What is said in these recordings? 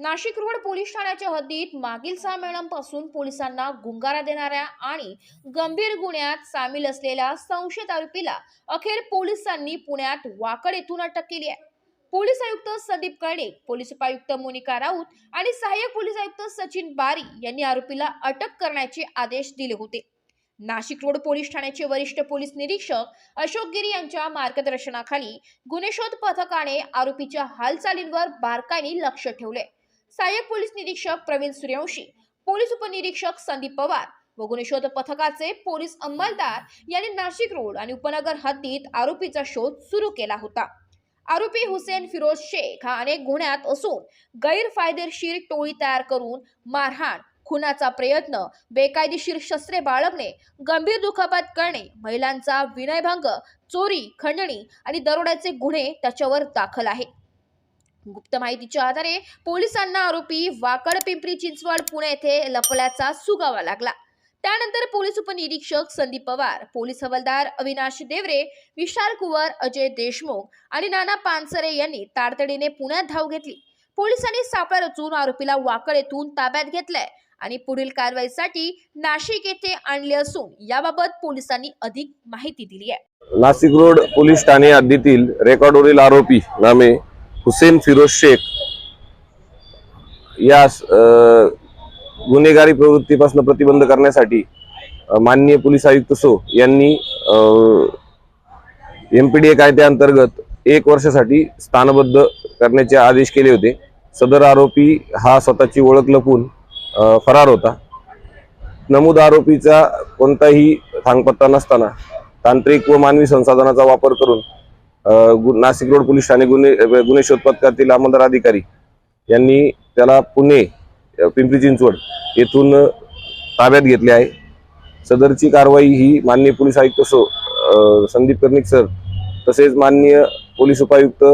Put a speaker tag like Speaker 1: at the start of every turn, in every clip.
Speaker 1: Nashik road police ठाण्याच्या हद्दीत मागील सहा महिन्यांपासून पोलिसांना गुंगारा देणाऱ्या आणि गंभीर गुन्ह्यात सामील असलेल्या संशयित आरोपीला अखेर पोलिसांनी पुण्यात वाकड येथून अटक केली आहे. पोलीस आयुक्त संदीप कर्णिक पोलीस उपायुक्त मोनिका राऊत आणि सहाय्यक पोलीस आयुक्त सचिन बारी यांनी आरोपीला अटक करण्याचे आदेश दिले होते. नाशिक रोड पोलीस ठाण्याचे वरिष्ठ पोलीस निरीक्षक अशोक गिरी यांच्या मार्गदर्शनाखाली गुन्हेशोध पथकाने आरोपीच्या हालचालींवर बारकाईने लक्ष ठेवले. सहाय्यक पोलीस निरीक्षक प्रवीण सूर्यवंशी पोलीस उपनिरीक्षक संदीप पवार व गुन्हेशोध पथकाचे पोलीस अंमलदार यांनी नाशिक रोड आणि उपनगर हद्दीत आरोपीचा शोध सुरू केला होता. आरोपी हुसेन फिरोज शेख हा अनेक गुन्ह्यात असून गैरफायदेशीर टोळी तयार करून मारहाण खुनाचा प्रयत्न बेकायदेशीर शस्त्रे बाळगणे गंभीर दुखापत करणे महिलांचा विनयभंग चोरी खंडणी आणि दरोड्याचे गुन्हे त्याच्यावर दाखल आहे. गुप्त माहितीच्या आधारे पोलिसांना आरोपी वाकड पिंपरी चिंचवड पुणे येथे लपल्याचा सुगावा लागला. त्यानंतर पोलीस उपनिरीक्षक संदीप पवार पोलीस हवालदार अविनाश देवरे विशाल कुवर अजय देशमुख आणि नाना पानसरे यांनी तातडीने पुण्यात धाव घेतली. पोलिसांनी सापळा रचून आरोपीला वाकड येथून ताब्यात घेतलंय आणि पुढील कारवाईसाठी नाशिक येथे आणले असून याबाबत पोलिसांनी अधिक माहिती दिली आहे.
Speaker 2: नाशिक रोड पोलीस ठाणे हद्दीतील रेकॉर्डवरील आरोपी नामे हुसेन फिरोज शेख या गुन्हेगारी प्रवृत्तीपासून प्रतिबंध करण्यासाठी माननीय पोलीस आयुक्त सो यांनी एम पी डी ए कायद्याअंतर्गत एक वर्षासाठी स्थानबद्ध करण्याचे आदेश केले होते. सदर आरोपी हा स्वतःची ओळख लपून फरार होता. नमूद आरोपीचा कोणताही थांगपत्ता नसताना तांत्रिक व मानवी संसाधनाचा वापर करून नाशिक रोड पोलीस ठाणे गुन्हे गुन्हे शोध पथकातील अंमलदार अधिकारी यांनी त्याला पुणे पिंपरी चिंचवड येथून ताब्यात घेतले आहे. सदरची कारवाई ही माननीय पोलीस आयुक्त सो संदीप कर्णिक सर तसेच माननीय पोलीस उपायुक्त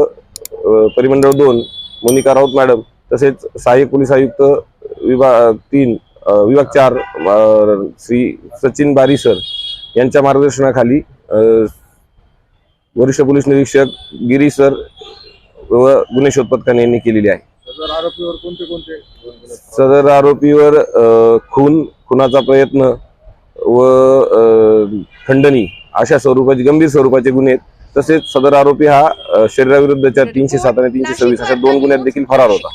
Speaker 2: परिमंडळ दोन मोनिका राऊत मॅडम तसेच सहाय्यक पोलीस आयुक्त विभाग तीन विभाग चार श्री सचिन बारी सर यांच्या मार्गदर्शनाखाली वरिष्ठ पोलीस निरीक्षक गिरी सर व गुन्हे शोध पथकाने यांनी केलेली आहे
Speaker 3: सदर आरोपीवर कोणते कोणते?
Speaker 2: सदर आरोपीवर खून खुनाचा प्रयत्न व खंडणी अशा स्वरूपाचे गंभीर स्वरूपाचे गुन्हे आहेत तसेच सदर आरोपी हा शरीराविरुद्धच्या तीनशे सात आणि तीनशे सव्वीस अशा दोन गुन्ह्यात देखील फरार होता